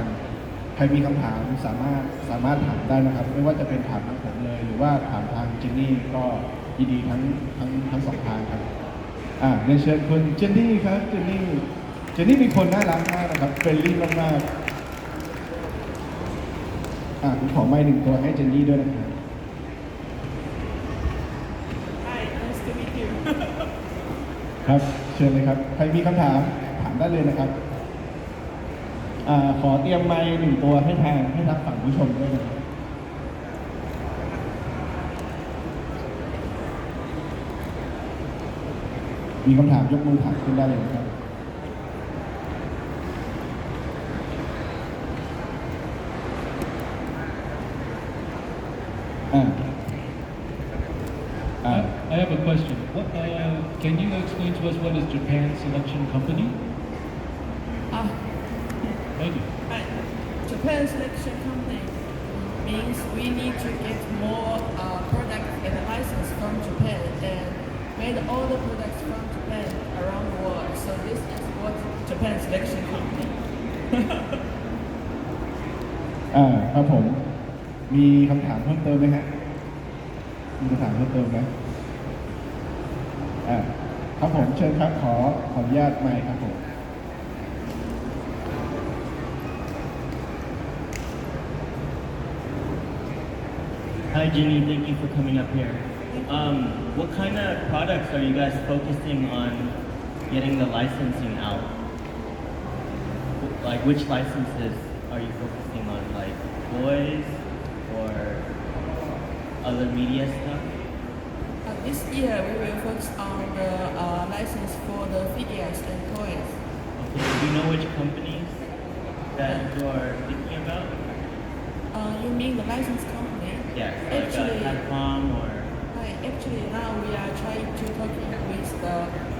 กันใครมีคำถามสามารถสามารถถามได้นะครับ ไม่ว่าจะเป็นถามทางผมเลย หรือว่าถามทางเจนนี่ก็ยินดีทั้งทั้งทั้งสองทางครับอ่าเรียนเชิญคุณเจนนี่ครับเจนนี่เจนนี่เป็นคนน่ารักมากนะครับเฟรนลี่มากๆอ่าผมขอไม้หนึ่งตัวให้เจนนี่ด้วยนะครับ Hi, nice to meet you. ครับ เชิญเลยครับ ใครมีคำถามถามได้เลยนะครับ อ่าขอเตรียมไม้หนึ่งตัวให้ทางให้ทักฝั่งผู้ชมด้วยนะครับมีคำถามยกมือถามขึ้นได้เลยนะครับอ่าอ่า I have a question. What, uh, can you explain to us what is Japan Selection Company? Ah, Thank you. hi. Japan Selection Company means we need to get more uh, products and license from Japan and made all the products from Japan around the world. So this is what Japan Selection Company. อ่าครับผม มีคำถามเพิ่มเติมไหมฮะ มีคำถามเพิ่มเติมไหมอ่าครับผมเชิญครับขอขออนุญาตไมค์ครับผม Hi, Ginny. Thank you for coming up here. Um, what kind of products are you guys focusing on getting the licensing out? Like, which licenses are you focusing on? Like, toys or other media stuff? Uh, this year we will focus on the uh, license for the figures and toys. Okay. Do you know which companies that you are thinking about? Uh, you mean the license company? Yes, like Actually- uh, Capcom or. Hi, actually now we are trying to talking with the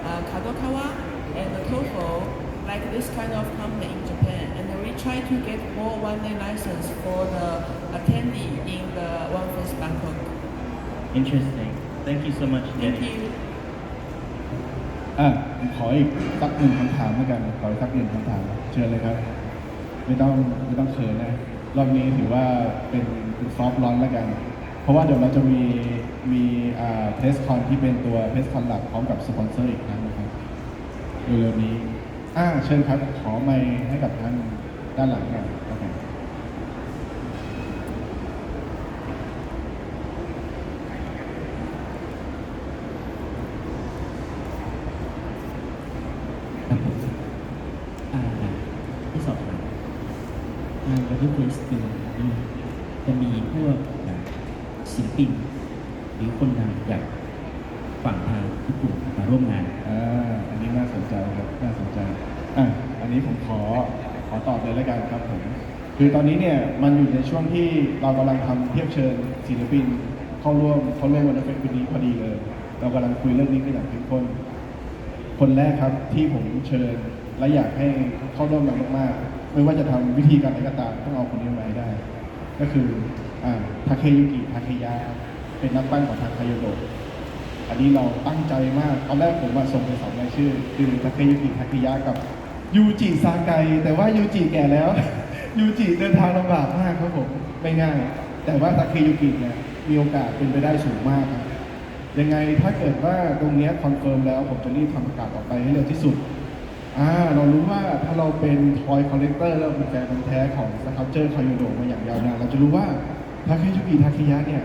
uh, Kadokawa and the Toho, like this kind of company in Japan, and we try to get more one-day license for the attendee in the One Face Bangkok. Interesting. Thank you so much, Thank Jenny. you. อ่ะผมขออีกสักหนึ่งคำถามแล้วกัน ขออีกสักหนึ่งคำถาม เชิญเลยครับ ไม่ต้องไม่ต้องเขินนะ รอบนี้ถือว่าเป็นเป็นซอฟต์ลอนแล้วกัน เพราะว่าเดี๋ยวเราจะมีมีอ่าเทสคอนที่เป็นตัวเทสคอนหลักพร้อมกับสปอนเซอร์อีกครั้งนะครับเร็วๆนี้อ่าเชิญครับขอไมค์ให้กับท่านด้านหลังหน่อยครับผม ครับผมอ่าที่สอบถามทางประเทศเฟสติวัลนี้ จะมีพวกอ่าศิลปินหรือคนดังจากฝั่งทางญี่ปุ่นมาร่วมงาน อ่า อันนี้น่าสนใจครับ น่าสนใจ อะ อันนี้ผมขอ ขอตอบเลยแล้วกันครับผม คือตอนนี้เนี่ย มันอยู่ในช่วงที่เรากำลังทำเทียบเชิญศิลปิน เข้าร่วมเข้าร่วมวันเฟสวันนี้พอดีเลย เรากำลังคุยเรื่องนี้กันอย่างเข้มข้น คนแรกครับที่ผมเชิญและอยากให้เข้าร่วมกันมากๆ ไม่ว่าจะทำวิธีการอะไรก็ตามต้องเอาคนนี้มาให้ได้ ก็คือทาเคยุกิทาเคยะเป็นนักปั้นของทางคายโดอันนี้เราตั้งใจมากตอนแรกผมมาส่งไปสองรายชื่อ คือทาเคยุกิทาเคยะกับยูจิซาไกแต่ว่ายูจิแก่แล้วยูจิเดินทางลำบากมากครับผมไม่ง่าย แต่ว่าทาเคยุกิเนี่ยมีโอกาสเป็นไปได้สูงมากครับยังไงถ้าเกิดว่าตรงนี้คอนเฟิร์มแล้วผมจะรีบทำประกาศออกไปให้เร็วที่สุด อ่าเรารู้ว่าถ้าเราเป็นทอยคอลเลกเตอร์แล้วเป็นแฟนพันธุ์แท้ของสครับเจอร์คายูโดมาอย่างยาวนานเราจะรู้ว่าทาเคยุกิทาเคยะเนี่ย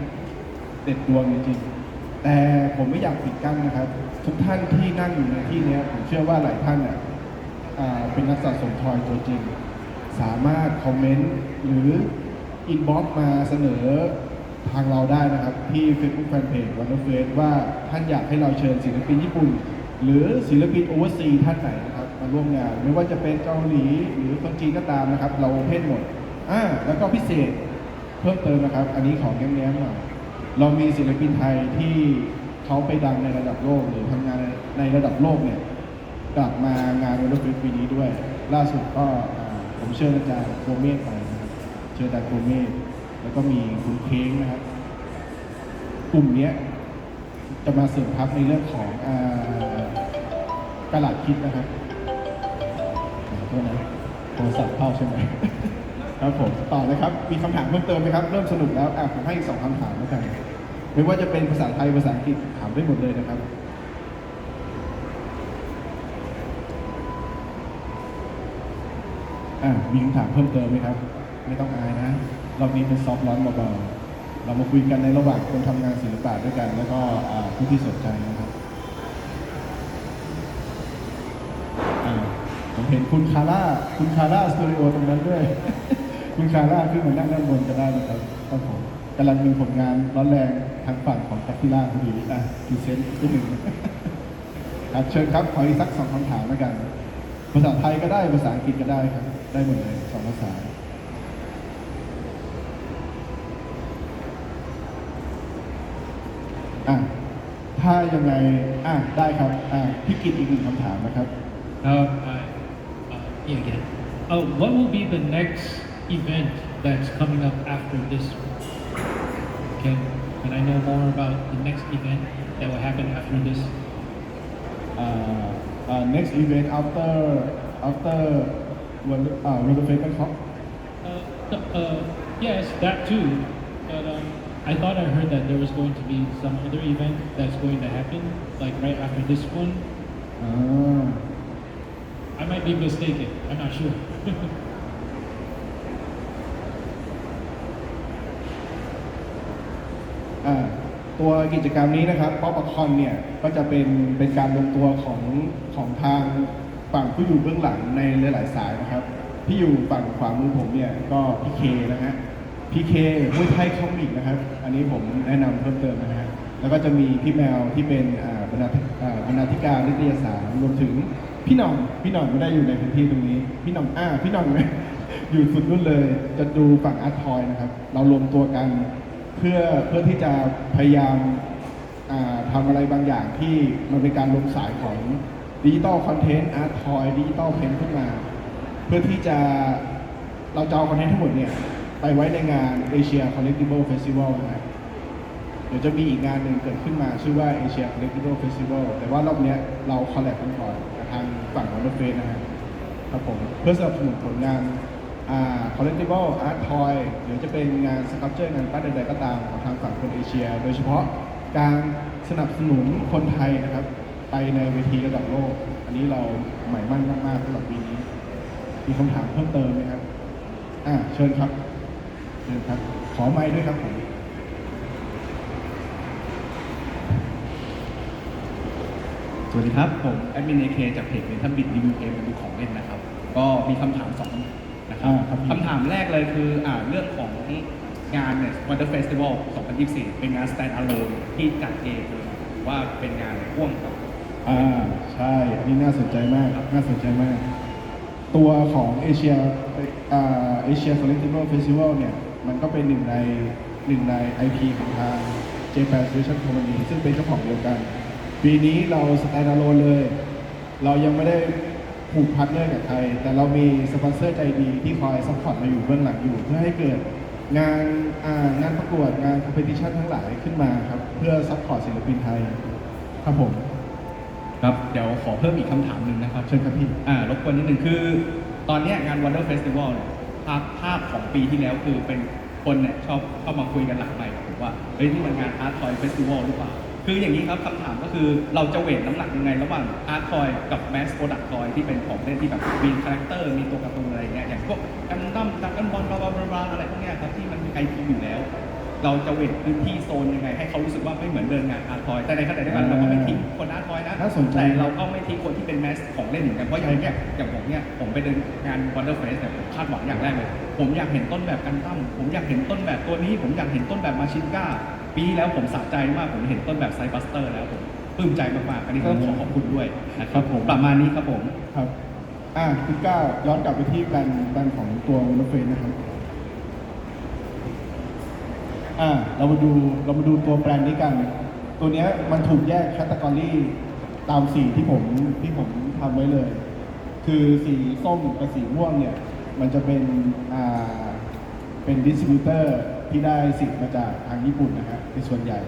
เด็ดดวงจริงๆแต่ผมไม่อยากปิดกั้นนะครับ ทุกท่านที่นั่งอยู่ในที่นี้ผมเชื่อว่าหลายท่านเนี่ยอ่าเป็นนักสะสมทอยตัวจริง สามารถคอมเมนต์หรืออินบ็อกมาเสนอทางเราได้นะครับ ที่ Facebook Fanpage วันเฟสว่าท่านอยากให้เราเชิญศิลปินญี่ปุ่น หรือศิลปินโอเวอร์ซีท่านไหน มาร่วมงาน ไม่ว่าจะเป็นเกาหลีหรือคนจีนก็ตามนะครับ เราเพ่นหมดอ่าแล้วก็พิเศษเพิ่มเติมนะครับ อันนี้ของแง้มๆหน่อยเรามีศิลปินไทยที่เขาไปดังในระดับโลกหรือทำงานในระดับโลกเนี่ยกลับมางานวันฟิตปีนี้ด้วย ล่าสุดก็ผมเชิญอาจารย์โกเมศไปนะครับเชิญอาจารย์โกเมศแล้วก็มีคุณเค้งนะครับ กลุ่มเนี้ยจะมาเสริมทัพในเรื่องของอากระดคิดนะครับ ขอโทษนะโทรศัพท์เข้าใช่ไหมครับผมต่อเลยครับ มีคำถามเพิ่มเติมไหมครับ เริ่มสนุกแล้วอะผมให้อีกสองคำถามแล้วกันไม่ว่าจะเป็นภาษาไทยภาษาอังกฤษถามได้หมดเลยนะครับอะมีคำถามเพิ่มเติมไหมครับ ไม่ต้องอายนะรอบนี้เป็นซอฟต์ร้อนเบาๆเรามาคุยกันในระหว่างคนทำงานศิลปะด้วยกัน แล้วก็อ่าผู้ที่สนใจนะครับอ่าผม เห็นคุณคาร่า คุณคาร่าสตูดิโอตรงนั้นด้วย คุณคาร่าขึ้นมานั่งด้านบนก็ได้นะครับครับผมกำลังมีผลงานร้อนแรงทางฝั่งของกัปติล่าพอดีอะพีเซนต์นิดหนึ่งครับเชิญครับขออีกสักสองคำถามแล้วกัน ภาษาไทยก็ได้ภาษาอังกฤษก็ได้ครับ ได้หมดเลยสองภาษาอะถ้ายังไงอะได้ครับอะพี่กิตอีกหนึ่งคำถามนะครับ Uh, uh, uh, yeah, again. Uh, what will be the next event that's coming up after this one? Can, can I know more about the next event that will happen after this? uh, uh, next event after after World uh, World of Bangkok Uh, uh, yes, that too. But um, I thought I heard that there was going to be some other event that's going to happen, like right after this one. อ่า I might be mistaken. I'm not sure. อ่าตัวกิจกรรมนี้นะครับป๊อปคอนเนี่ยก็จะเป็นเป็นการรวมตัวของของทางฝั่งผู้อยู่เบื้องหลังในหลายๆสายนะครับที่อยู่ฝั่งขวามือผมเนี่ยก็พี่เคนะฮะพี่เคมวยไทยคอมิกนะครับ อันนี้ผมแนะนำเพิ่มเติมนะฮะแล้วก็จะมีพี่แมวที่เป็นอ่าบรรณาธิอ่าบรรณาธิการนิตยสารรวมถึง พี่หน่องพี่หน่องไม่ได้อยู่ในพื้นที่ตรงนี้ พี่หน่องอ้าพี่หน่องเนี่ยอยู่สุดนู่นเลย จะดูฝั่งอาร์ตทอยนะครับ เรารวมตัวกันเพื่อเพื่อที่จะพยายามาทำอะไรบางอย่างที่มันเป็นการลงสายของดิจิตอลคอนเทนต์อาร์ตทอยดิจิตอลเพนขึ้นมา เพื่อที่จะเราจะเอาคอนเทนต์ทั้งหมดเนี่ย ไปไว้ในงาน Asia Collectible Festival นะครับเดี๋ยวจะมีอีกงานหนึ่งเกิดขึ้นมาชื่อว่า Asia Collectible Festival แต่ว่ารอบนี้เราคอลแลบกันก่อน ฝั่งของรถเฟสนะครับครับผมเพื่อสนับสนุนผลงานอ่า collectible art toy หรือจะเป็นงาน sculpture งานปั้นใดๆก็ตามของทางฝั่งคนเอเชีย โดยเฉพาะการสนับสนุนคนไทยนะครับ ไปในเวทีระดับโลก อันนี้เราหมายมั่นมากๆสำหรับปีนี้ มีคำถามเพิ่มเติมไหมครับ อ่าเชิญครับเชิญครับ ขอไม้ด้วยครับผม ส วัสดีครับ ผมแอดมินเอเคจากเพจเมทัลบิดรีวิวเกมดูของเล่นนะครับ ก็มีคำถามสองนะครับอ่าครับคำถามแรกเลยคืออ่าเรื่องของงานเนี่ย Wonder Festival 2024 เป็นงาน stand alone ที่จัดเองหรือว่าเป็นงานพ่วงกับอ่าใช่อันนี้น่าสนใจมากน่าสนใจมาก ตัวของเอเชียอ่าเอเชียคอลเลกติ v ลเฟสติวัลเนี่ย มันก็เป็นหนึ่งในหนึ่งใน IP ของทาง Japan Station Company ซึ่งเป็นเจ้าของเดียวกัน ปีนี้เราสแตนด์ a ์ o n e เลย เรายังไม่ได้ผูกพาร์ทเนอร์กับใคร แต่เรามีสปอนเซอร์ใจดีที่คอยซัพพอร์ตเราอยู่เบื้องหลังอยู่ เพื่อให้เกิดงานอ่างานประกวดงานคอมเพติชันทั้งหลายขึ้นมาครับ เพื่อซัพพอร์ตศิลปินไทยครับผมครับ เดี๋ยวขอเพิ่มอีกคำถามหนึ่งนะครับ เชิญครับพี่ อ่ารบกวนนิดหนึ่งคือ ตอนเนี้ยงาน Wonder Festival เนี่ยภาพภาพของปีที่แล้วคือเป็นคนเนี่ยชอบเข้ามาคุยกันหลังใหม่กับผมว่าเฮ้ยนี่มันงาน Art Toy Festival หรือเปล่า คืออย่างนี้ครับคำถามก็คือเราจะเวทน้ำหนักยังไง ระหว่าง Art Toy กับ Mass Product Toy ที่เป็นของเล่นที่แบบมีคาแรคเตอร์มีตัวการ์ตูนอะไรเงี้ยอย่างพวกกันดั้มดักกันบอลบลาบลาบลาอะไรพวกเนี้ยครับที่มันมีไอพีอยู่แล้ว เราจะเวทพื้นที่โซนยังไง ให้เขารู้สึกว่าไม่เหมือนเดินงานอาร์ทอยแต่ในขณะเดียวกันเราก็ไม่ทิ้งคนอาร์ทอยนะน่าสนใจ แต่เราก็ไม่ทิ้งคนที่เป็นแมสของเล่นเหมือนกันเพราะอย่างเนี้ยอย่างผมเนี่ยผมไปเดินงาน Wonder Face เนี่ยผมคาดหวังอย่างแรกเลย ผมอยากเห็นต้นแบบกันตั้มผมอยากเห็นต้นแบบตัวนี้ ผมอยากเห็นต้นแบบมาชินก้า ปีที่แล้วผมสะใจมากผมเห็นต้นแบบไซบัสเตอร์แล้วผมปลื้มใจมากๆอันนี้ก็ต้องขอขอบคุณด้วยนะครับผมประมาณนี้ครับผมครับอ่าคุณก้าวย้อนกลับไปที่แบรนด์แบรนด์ของตัววอลเฟนนะครับอ่าเรามาดูเรามาดูตัวแบรนด์นี้กัน ตัวเนี้ยมันถูกแยกแคตตากรีตามสีที่ผมที่ผมทำไว้เลย คือสีส้มกับสีม่วงเนี่ย มันจะเป็นอ่าเป็นดิสติบิวเตอร์ ที่ได้สิทธิ์มาจากทางญี่ปุ่นนะฮะเป็นส่วนใหญ่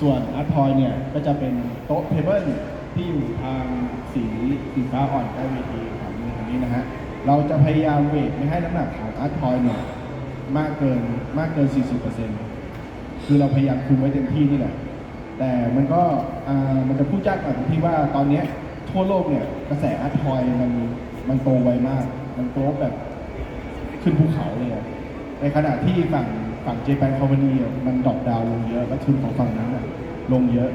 ส่วนอาร์ตทอยเนี่ยก็จะเป็นโต๊ะเทเบิลที่อยู่ทางสีสีฟ้าอ่อนใกล้เวทีของมือทางนี้นะฮะเราจะพยายามเวทไม่ให้น้ำหนักของอาร์ตทอยเนี่ยมากเกินมากเกิน 40%คือเราพยายามคุมไว้เต็มที่นี่แหละแต่มันก็มันจะพูดยากกว่าที่ว่าตอนนี้ทั่วโลกเนี่ยกระแสอาร์ตทอยมันมันโตไวมาก มันโตแบบขึ้นภูเขาเลยอะในขณะที่ฝั่ง ฝั่งเจแปนคอมพานีมันดรอปดาวลงเยอะและทุนของฝั่งนั้นอะลงเยอะ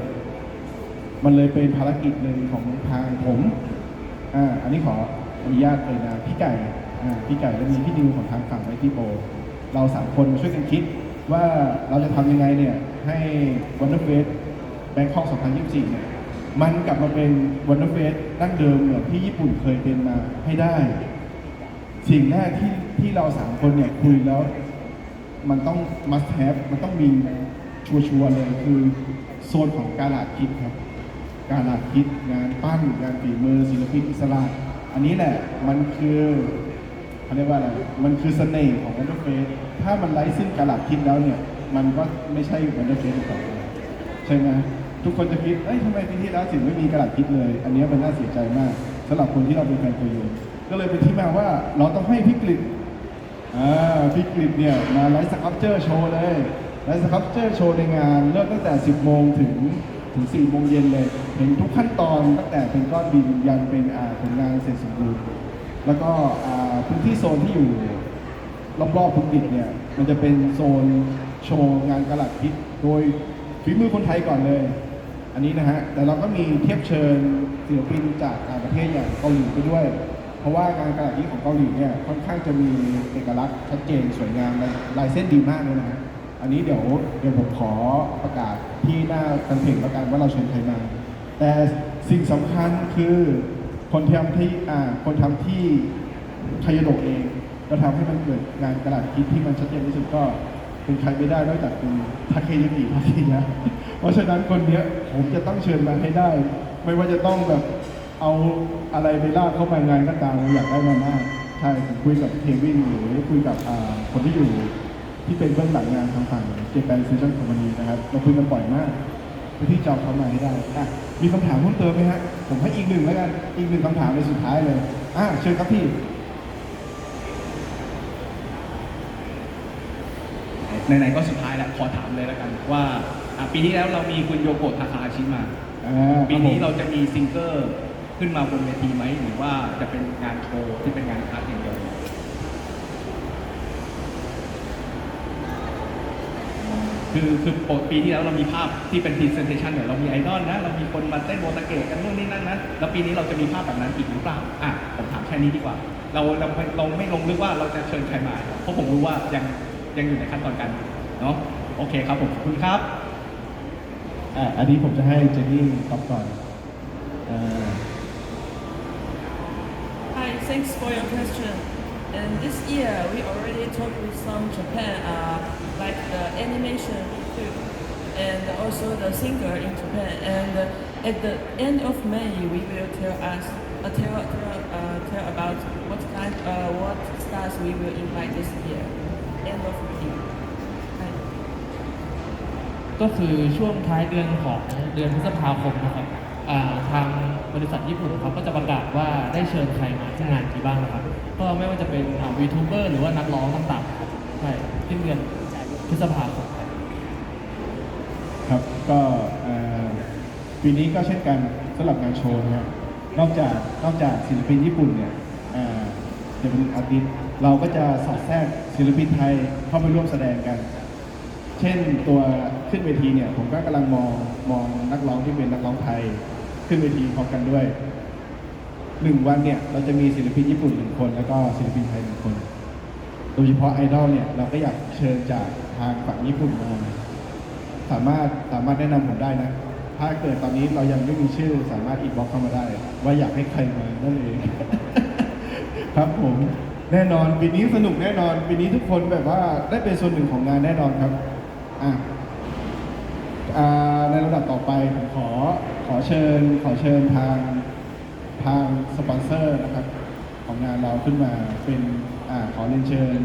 มันเลยเป็นภารกิจหนึ่งของทางผมอ่าอันนี้ขออนุญาตเลยนะพี่ไก่อ่าพี่ไก่และมีพี่ดิวของทางฝั่งไวที่โปเราสามคนช่วยกันคิดว่าเราจะทำยังไงเนี่ยให้วันเดอร์เฟสแบงคอก 2024 เนี่ยมันกลับมาเป็นวันเดอร์เฟสดั้งเดิมเหมือนที่ญี่ปุ่นเคยเป็นมาให้ได้ สิ่งแรกที่ที่เราสามคนเนี่ยคุยแล้ว มันต้อง must have มันต้องมีชัวร์ๆเลยคือโซนของการลาดคิดครับ การลาดคิดงานปั้นงานฝีมือศิลปินอิสระ อันนี้แหละมันคือเขาเรียกว่าอะไร มันคือเสน่ห์ของวันเดอร์เฟสถ้ามันไร้ซึ่งการลาดคิดแล้วเนี่ย มันก็ไม่ใช่วันเดอร์เฟสต่อไปใช่ไหมทุกคนจะคิด เอ้ยทำไมปีที่แล้วถึงไม่มีกระดาษคิดเลย อันนี้มันน่าเสียใจมากสำหรับคนที่เราเป็นแฟนตัวยงก็เลยเป็นที่มาว่าเราต้องให้พิกฤต อ่าพี่กฤษเนี่ยมาไลฟ์สครับเจอร์โชว์เลยไลฟ์สครับเจอร์โชว์ในงานเริ่มตั้งแต่ 10 โมงถึงถึง 4 โมงเย็นเลย เห็นทุกขั้นตอนตั้งแต่เป็นก้อนดินยันเป็นอ่าผลงานเสร็จสมบูรณ์แล้วก็อ่าพื้นที่โซนที่อยู่รอบๆพุกดิดเนี่ยมันจะเป็นโซนโชว์งานกระหลัดพิษโดยฝีมือคนไทยก่อนเลย อันนี้นะฮะแต่เราก็มีเทียบเชิญศิลปินจากต่างประเทศอย่างเกาหลีไปด้วย เพราะว่างานกระดาษนี้ของเกาหลีเนี่ยค่อนข้างจะมีเอกลักษณ์ชัดเจนสวยงามและลายเส้นดีมากเลยนะฮะอันนี้เดี๋ยวเดี๋ยวผมขอประกาศที่หน้าแฟนเพจแล้วกันว่าเราเชิญใครมา แต่สิ่งสำคัญคือคนทำที่อ่าคนทำที่คายโดะเองก็ทำให้มันเกิดงานกระดาษคิดที่มันชัดเจนที่สุดก็เป็นใครไม่ได้นอกจากคุณทาเคยุกิทาเคยะเพราะฉะนั้นคนเนี้ยผมจะต้องเชิญมาให้ได้ ไม่ว่าจะต้องแบบ เอาอะไรไปลากเข้ามางานก็ตามเราอยากได้มามากใช่ผมคุยกับเควินหรือคุยกับอ่าคนที่อยู่ที่เป็นเบื้องหลังงานทางฝั่งเจแปนซีชั่นคอมพานีนะครับเราคุยกันบ่อยมากเพื่อที่จะเอาเขามาให้ได้อะมีคำถามเพิ่มเติมไหมฮะผมให้อีกหนึ่งแล้วกันอีกหนึ่งคำถามในสุดท้ายเลยอะเชิญครับพี่ไหนๆก็สุดท้ายแล้วขอถามเลยแล้วกัน ว่าอะปีที่แล้วเรามีคุณโยโกะทาคาฮาชิมา อ่าปีนี้ครับผมเราจะมีซิงเกอร์ ขึ้นมาบนเวทีไหมหรือว่าจะเป็นงานโชว์ที่เป็นงานคัดอย่างเดียวคือคือปีที่แล้วเรามีภาพที่เป็นพรีเซนเทชันเนี่ยเรามีไอดอลนะ เรามีคนมาเต้นโบตะเกะกันนู่นนี่นั่นนะแล้วปีนี้เราจะมีภาพแบบนั้นอีกหรือเปล่าอะผมถามแค่นี้ดีกว่า เราเราเราไม่ลงลึกว่าเราจะเชิญใครมาเพราะผมรู้ว่ายังยังอยู่ในขั้นตอนการเนาะโอเคครับผมขอบคุณครับอะอันนี้ผมจะให้เจนนี่ตอบก่อนอ่า thanks for your question. And this year, we already talked with some Japan, uh, like the animation too, and also the singer in Japan. And uh, at the end of May, we will tell us, uh, tell, tell, uh, tell about what kind, uh, what stars we will invite this year. End of May. Hi. ก็คือช่วงท้ายเดือนของเดือนพฤษภาคมนะครับอ่าทาง บริษัทญี่ปุ่นครับก็จะประกาศว่าได้เชิญใครมาที่งานนี้บ้างนะครับ ก็ไม่ว่าจะเป็นวีทูเบอร์หรือว่านักร้องต่างๆใช่ที่เดือนพฤษภาคมครับก็ปีนี้ก็เช่นกันสำหรับงานโชว์นะครับนอกจากนอกจากศิลปินญี่ปุ่นเนี่ยจะเป็นอาร์ติสต์เราก็จะสอดแทรกศิลปินไทยเข้าไปร่วมแสดงกัน เช่นตัวขึ้นเวทีเนี่ยผมก็กำลังมองมองนักร้องที่เป็นนักร้องไทย ขึ้นเวทีพร้อมกันด้วยหนึ่งวันเนี่ยเราจะมีศิลปินญี่ปุ่นหนึ่งคน แล้วก็ศิลปินไทยหนึ่งคน โดยเฉพาะไอดอลเนี่ยเราก็อยากเชิญจากทางฝั่งญี่ปุ่นมาสามารถสามารถแนะนำผมได้นะ ถ้าเกิดตอนนี้เรายังไม่มีชื่อสามารถอินบ็อกเข้ามาได้ ว่าอยากให้ใครมานั่นเอง ครับผมแน่นอนปีนี้สนุกแน่นอนปีนี้ทุกคนแบบว่าได้เป็นส่วนหนึ่งของงานแน่นอนครับอะอ่าในระดับต่อไปผมขอ ขอเชิญขอเชิญทางทางสปอนเซอร์นะครับของงานเราขึ้นมาเป็นอ่าขอเรียนเชิญ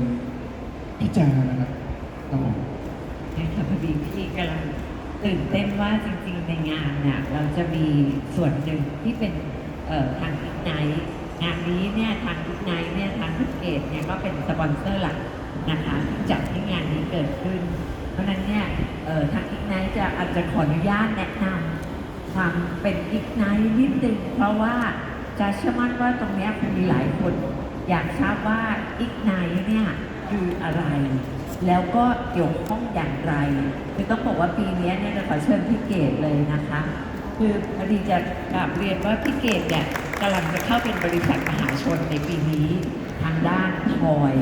พี่จานะครับครับผมนี่ยค่ะพอดีพี่กำลังตื่นเต้นว่าจริงๆในงานเนี่ยเราจะมีส่วนหนึ่งที่เป็นเอ่อทางอีกไนท์งานนี้เนี่ยทางทุกไนเนี่ยทางทุกเกตเนี่ยก็เป็นสปอนเซอร์หลักนะคะที่จัดให้งานนี้เกิดขึ้น เพราะนั้นเนี่ยเอ่อทางอีกไนจะอาจจะขออนุญาตแนะนำ ความเป็นอีกไนนิดนึงเพราะว่าจะเชื่อมั่นว่าตรงนี้ยมีหลายคน อยากทราบว่าอีกไนเนี่ยคืออะไร แล้วก็เกี่ยวข้องอย่างไร คือต้องบอกว่าปีนี้เนี่ยจะขอเชิญพี่เกดเลยนะคะ คือพอดีจะกราบเรียนว่าพี่เกดเนี่ยกำลังจะเข้าเป็นบริษัทมหาชนในปีนี้ทางด้านทอย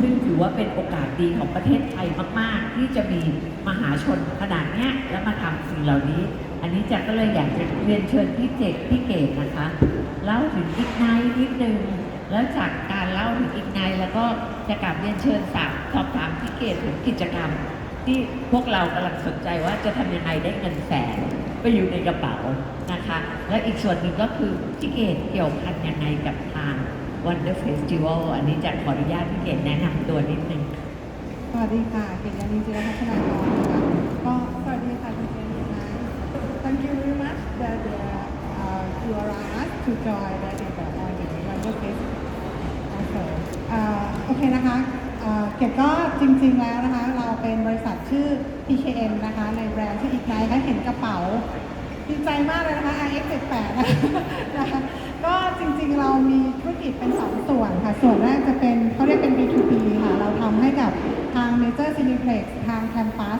ซึ่งถือว่าเป็นโอกาสดีของประเทศไทยมาก ๆ ที่จะมีมหาชนขนาดเนี้ยแล้วมาทำสิ่งเหล่านี้ อันนี้จะก็เลยอยากจะเรียนเชิญพี่เจกพี่เกดนะคะเล่าถึงอีกไนนิดนึงแล้วจากการเล่าถึงอีกไนแล้วก็จะกลับเรียนเชิญสามสอบถามพี่เกดถึงกิจกรรม ที่พวกเรากำลังสนใจว่าจะทำยังไงได้เงินแสนไปอยู่ในกระเป๋านะคะ และอีกส่วนหนึ่งก็คือพี่เกดเกี่ยวพันยังไงกับทาง Wonder Festival อันนี้จะขออนุญาตพี่เกดแนะนำตัวนิดนึงสวัสดีค่ะเกดยานิจิรพัฒนากรนะคะก็สวัสดีค่ะคุณเจนนี่นะ Thank you very much that uh, uh, you allow us to join that in the on the Wonder Fest also โอเคนะคะเกดก็จริงๆแล้วนะคะ เราเป็นบริษัทชื่อ PKN นะคะ ในแบรนด์ชื่อ Ignite ให้เห็นกระเป๋าดีใจมากเลยนะคะ IX 78นะคะก็จริงๆเรามีธุรกิจเป็นสองส่วนค่ะ ส่วนแรกจะเป็นเขาเรียกเป็น B2B ค่ะ เราทำให้กับทาง Major Cineplex ทาง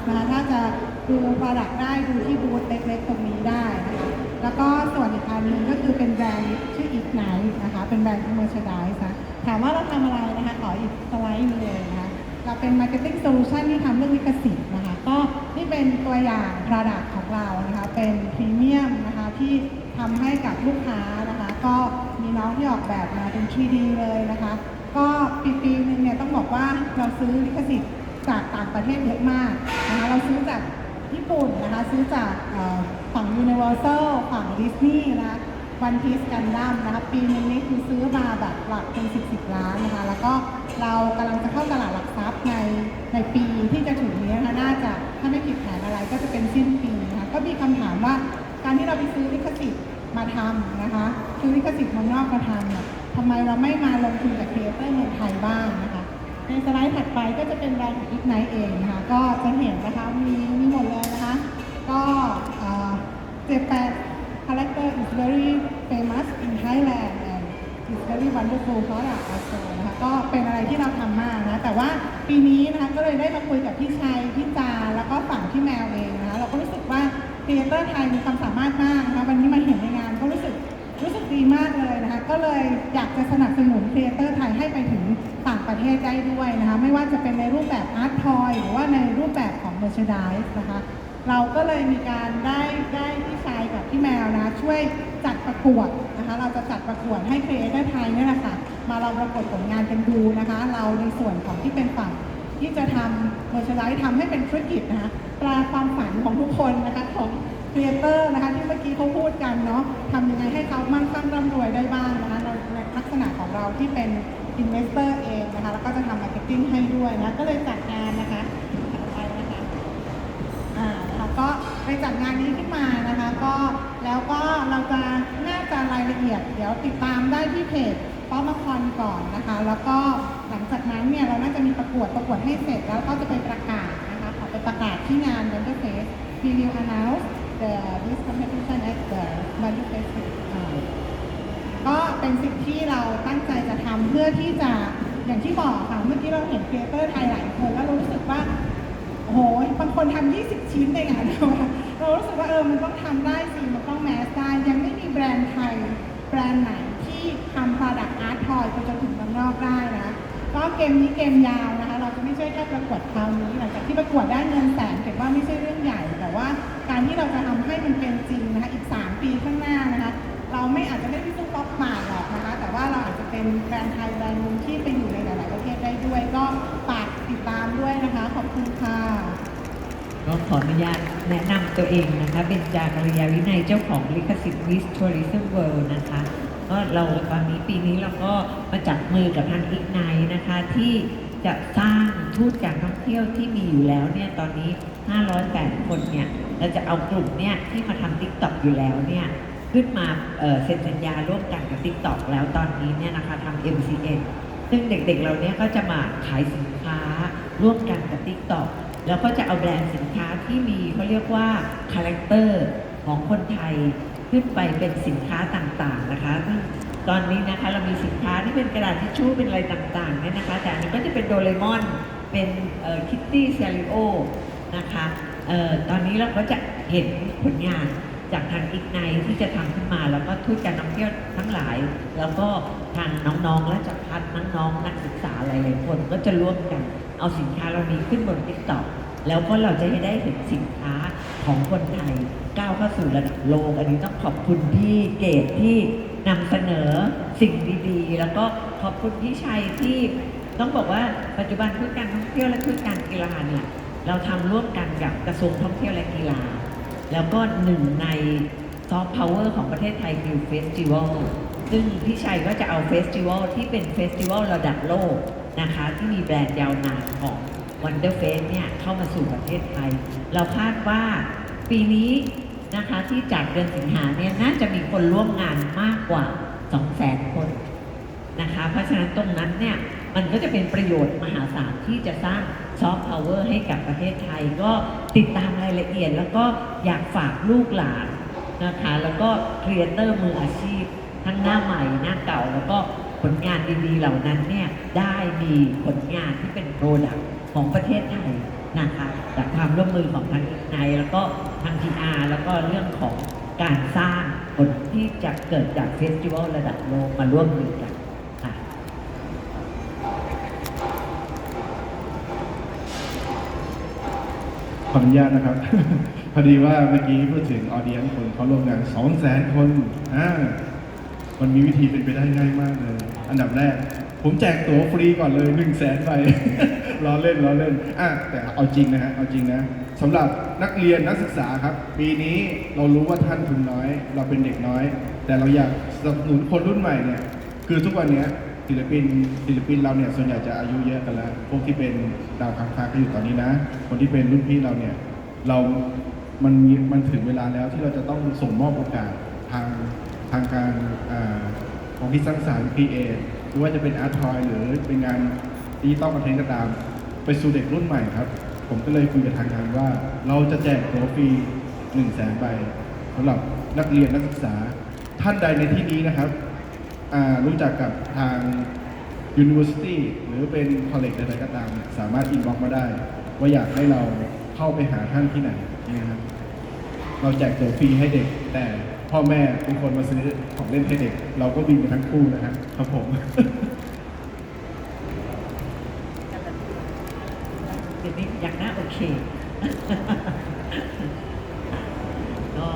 นะคะถ้าจะดูโปรดักต์ได้ดูที่บูธเล็กๆตรงนี้ได้นะคะแล้วก็ส่วนอีกอันหนึ่งก็คือเป็นแบรนด์ชื่อ Ignite นะคะ เป็นแบรนด์ Merchandise นะถามว่าเราทำอะไรนะคะ ขออีกสไลด์หนึงเลยนะคะเราเป็น Marketing Solution ที่ทำเรื่องลิขสิทธิ์นะคะ ก็นี่เป็นตัวอย่าง Product ของเรานะคะ เป็นพรีเมียมนะคะที่ทำให้กับลูกค้านะคะ ก็มีน้องที่ออกแบบมาเป็น 3D เลยนะคะ ก็ปีปีๆหนึ่งเนี่ยต้องบอกว่าเราซื้อลิขสิทธิ์ จากต่างประเทศเยอะมากนะคะเราซื้อจากญี่ปุ่นนะคะซื้อจากเอ่อฝั่ง Universal ฝั่งดิสนีย์นะคะวันพีซกันดั้มนะคะปีนึงนี้คือซื้อมาแบบหลักเป็นสิบสิบล้านนะคะ แล้วก็เรากำลังจะเข้าตลาดหลักทรัพย์ในในปีที่จะถึงนี้นะคะน่าจะถ้าไม่ผิดแผนอะไรก็จะเป็นสิ้นปีนะคะก็มีคำถามว่าการที่เราไปซื้อลิขสิทธิ์มาทำนะคะซื้อลิขสิทธิ์เมืองนอกมาทำเนี่ยทำไมเราไม่มาลงทุนกับครีเอเตอร์เมืองไทยบ้างนะคะ ในสไลด์ถัดไปก็จะเป็นแบรนด์ของอีกไนเองนะคะก็จะเห็นนะคะมีมีหมดเลยนะคะ ก็เจแปน character is very famous in Thailand and is very wonderful product also นะคะก็เป็นอะไรที่เราทำมากนะ แต่ว่าปีนี้นะคะก็เลยได้มาคุยกับพี่ชัย พี่จา แล้วก็ฝั่งพี่แมวเองนะคะเราก็รู้สึกว่าครีเอเตอร์ไทยมีความสามารถมากนะคะวันนี้มาเห็นในงานก็รู้สึกรู้สึกดีมากเลยนะคะ ก็เลยอยากจะสนับสนุนครีเอเตอร์ไทยให้ไปถึง ประเทศได้ด้วยนะคะ ไม่ว่าจะเป็นในรูปแบบอาร์ตทอยหรือว่าในรูปแบบของเมอร์ชด i s e นะคะ เราก็เลยมีการได้ได้พี่ชายกับพี่แมวนะช่วยจัดประกวดนะคะ เราจะจัดประกวดให้ครีเอเตอร์ไทยเนี่ยแหละค่ะมาลองประกวดผลงานกันดูนะคะ เราในส่วนของที่เป็นฝั่งที่จะทำเมอร์ชด i s e ทำให้เป็นธุรกิจนะคะปลาความฝันของทุกคนนะคะของครีเอเตอร์นะคะที่เมื่อกี้เขาพูดกันเนาะทำยังไงให้เขามั่งคั่งร่ำรวยได้บ้างนะคะในในลักษณะของเราที่เป็น อินเวสเตอร์เองนะคะแล้วก็จะทำมาร์เก็ตติ้งให้ด้วยนะก็เลยจัดงานนะคะไปนะคะอ่านะคะก็ไปจัดงานนี้ขึ้นมานะคะก็แล้วก็เราจะน่าจะรายละเอียด เดี๋ยวติดตามได้ที่เพจป๊อมคอนก่อนนะคะ แล้วก็หลังจากนั้นเนี่ยเราน่าจะมีประกวดประกวดให้เสร็จ แล้วก็จะไปประกาศนะคะขอไปประกาศที่งาน Wonder Fest we will announce the this competition at the Wonder Fest อ่า ก็เป็นสิ่งที่เราตั้งใจจะทำเพื่อที่จะอย่างที่บอกค่ะ เมื่อกี้เราเห็นเอเตอร์ไทยหลายคนแล้วเรารู้สึกว่าโอ้โหบางคนทำ20 ชิ้นเองอะเราเรารู้สึกว่าเออมันต้องทำได้สิมันต้องแมสได้ยังไม่มีแบรนด์ไทยแบรนด์ไหนที่ทำ product art toy ไปจนถึงเมืองนอกได้นะก็เกมนี้เกมยาวนะคะ เราจะไม่ใช่แค่ประกวดคราวนี้หลังจากที่ประกวดได้เงินแสนเห็นว่าไม่ใช่เรื่องใหญ่ แต่ว่าการที่เราจะทำให้มันเป็นจริงนะคะอีก 3 ปีข้างหน้านะคะเราไม่อาจจะไม่ได้ สู้ป๊อปมาร์ทหรอกนะคะ แต่ว่าเราอาจจะเป็นแบรนด์ไทยแบรนด์หนึงที่ไปอยู่ในหลาย ๆ ประเทศได้ด้วย ก็ฝากติดตามด้วยนะคะ ขอบคุณค่ะก็ขออนุญาตแนะนำตัวเองนะคะ เป็นจากริยาวินัยเจ้าของลิขสิทธิ์ Miss Tourism World นะคะก็เราตอนนี้ปีนี้เราก็มาจับมือกับทางอีกไนนะคะที่จะสร้างทูตการท่องเที่ยวที่มีอยู่แล้วเนี่ยตอนนี้ 508 คนเนี่ยเราจะเอากลุ่มเนี่ยที่มาทำ TikTok อยู่แล้วเนี่ย ขึ้นมาเซ็นสัญญาร่วมกันกับ TikTok แล้วตอนนี้เนี่ยนะคะทำ MCN ซึ่งเด็กๆเราเนี่ยก็จะมาขายสินค้าร่วมกันกับ TikTok แล้วก็จะเอาแบรนด์สินค้าที่มีเขาเรียกว่าคาแรคเตอร์ของคนไทยขึ้นไปเป็นสินค้าต่างๆนะคะซึ่งตอนนี้นะคะเรามีสินค้าที่เป็นกระดาษทิชชู่เป็นอะไรต่างๆเนี่ยนะคะแต่อันนี้ก็จะเป็นโดเรมอนเป็นคิตตี้เซริโอนะคะออตอนนี้เราก็จะเห็นผลงาน จากทางอีกไนที่จะทำขึ้นมา แล้วก็ทุนการนำเที่ยวทั้งหลาย แล้วก็ทางน้องๆและจักพัฒน์น้องๆนักศึกษาหลายๆคนก็จะร่วมกันเอาสินค้าเรานี้ขึ้นบนติ๊กต็อกแล้วก็เราจะได้เห็นสินค้าของคนไทยก้าวเข้าสู่ระดับโลก อันนี้ต้องขอบคุณพี่เกดที่นำเสนอสิ่งดีๆ แล้วก็ขอบคุณพี่ชัยที่ต้องบอกว่าปัจจุบันพืชการท่องเที่ยวและพืชการกีฬาเนี่ยเราทำร่วมกันกับกระทรวงท่องเที่ยวและกีฬา แล้วก็หนึ่งในซอฟต์พาวเวอร์ของประเทศไทยคือเฟสติวัลซึ่งพี่ชัยก็จะเอาเฟสติวัลที่เป็นเฟสติวัลระดับโลกนะคะ ที่มีแบรนด์ยาวนานของ Wonder Face เนี่ยเข้ามาสู่ประเทศไทย เราคาดว่าปีนี้นะคะที่จากเดือนสิงหาเนี่ยน่าจะมีคนร่วมงานมากกว่า 200,000 คนนะคะ เพราะฉะนั้นตรงนั้นเนี่ยมันก็จะเป็นประโยชน์มหาศาลที่จะสร้าง ซอฟต์พาวเวอร์ให้กับประเทศไทย ก็ติดตามรายละเอียด แล้วก็อยากฝากลูกหลานนะคะ แล้วก็ครีเอเตอร์มืออาชีพ ทั้งหน้าใหม่หน้าเก่า แล้วก็ผลงานดีๆเหล่านั้นเนี่ยได้มีผลงานที่เป็นโปรดักต์ของประเทศไทยนะคะจากความร่วมมือของทางอีกในแล้วก็ทาง PR แล้วก็เรื่องของการสร้างผลที่จะเกิดจากเฟสติวัลระดับโลกมาร่วมมือกันค่ะ ข ออนุญาตนะครับ พอดีว่าเมื่อกี้พูดถึงออเดียนคนเขาร่วมงาน2 0 0 0 0 0คนอ่ามันมีวิธีเป็นไปได้ง่ายมากเลย อันดับแรก ผมแจกตั๋วฟรีก่อนเลย1 0 0 0 0แสนใบล้อเล่นล้อเล่นอะแต่เอาจริงนะฮะ เอาจริงนะสำหรับนักเรียนนักศึกษาครับ ปีนี้เรารู้ว่าท่านทุนน้อย เราเป็นเด็กน้อย แต่เราอยากสนับสนุนคนรุ่นใหม่เนี่ย คือทุกวันนี้ ศิลปินศิลปินเราเนี่ยส่วนใหญ่จะอายุเยอะกันแล้ว พวกที่เป็นดาวค้างคาก็อยู่ตอนนี้นะ คนที่เป็นรุ่นพี่เราเนี่ยเรามันมีมันถึงเวลาแล้วที่เราจะต้องส่งมอบโอกาสทางทางการอของที่สร้างสรรค์พีเอหรือว่าจะเป็นอาร์ทอยหรือเป็นงานดิจิตอลคอนเทนต์ก็ตาม ไปสู่เด็กรุ่นใหม่ครับ ผมก็เลยคุยกับทางงานว่า เราจะแจกตัวฟรี1 0 0 0 0แสนใบสำหรับนักเรียนนักศึกษาท่านใดในที่นี้นะครับ รู้จักกับทาง University หรือเป็น College ใดๆก็ตามเนี่ยสามารถอินบ็อกมาได้ ว่าอยากให้เราเข้าไปหาท่านที่ไหนนะครับเราแจกตั๋วฟรีให้เด็ก แต่พ่อแม่เป็นคนมาซื้อของเล่นให้เด็ก เราก็บินไปทั้งคู่นะครับครับผมเดี๋ยวนี้อยากหน้าโอเคก็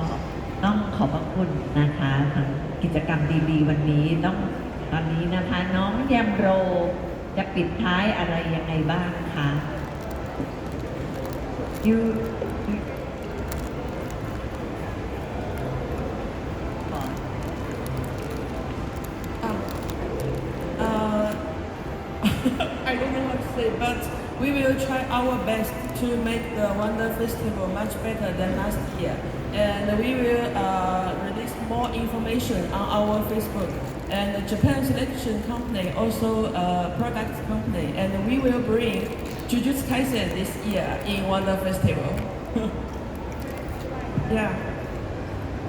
ต้องขอบพระคุณนะคะทาง กิจกรรมดีๆ วันนี้ต้องตอนนี้นะคะน้องแยมโรจะปิดท้ายอะไรยังไงบ้างคะยูขอ Um, uh, I don't know what to say, but we will try our best to make the Wonder Festival much better than last year. And we will uh, release more information on our Facebook. And the Japan Selection Company, also a product company. And we will bring Jujutsu Kaisen this year in Wonder Festival. yeah.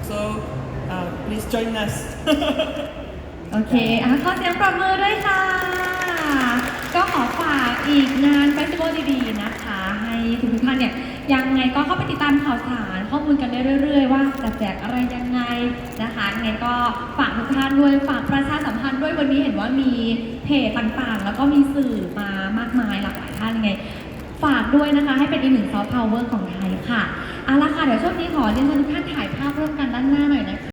So uh, please join us. โอเคอ่ะขอเสียงปรบมือด้วยค่ะ ก็ขอฝากอีกงานเฟสติวัลดีๆนะคะ ให้ทุกๆท่านเนี่ย ยังไงก็เข้าไปติดตามข่าวสารข้อมูลกันได้เรื่อย ๆ ว่าจะแจกอะไรยังไงนะคะยังไงก็ฝากทุกท่านด้วยฝากประชาสัมพันธ์ด้วยวันนี้เห็นว่ามีเพจต่างๆ แล้วก็มีสื่อมามากมายหลากหลายท่านยังไง ฝากด้วยนะคะให้เป็นอีกหนึ่งซอฟต์พาวเวอร์ของไทยค่ะเอาละค่ะเดี๋ยวช่วงนี้ขอเรียนเชิญทุกท่านถ่ายภาพร่วมกันด้านหน้าหน่อยนะคะ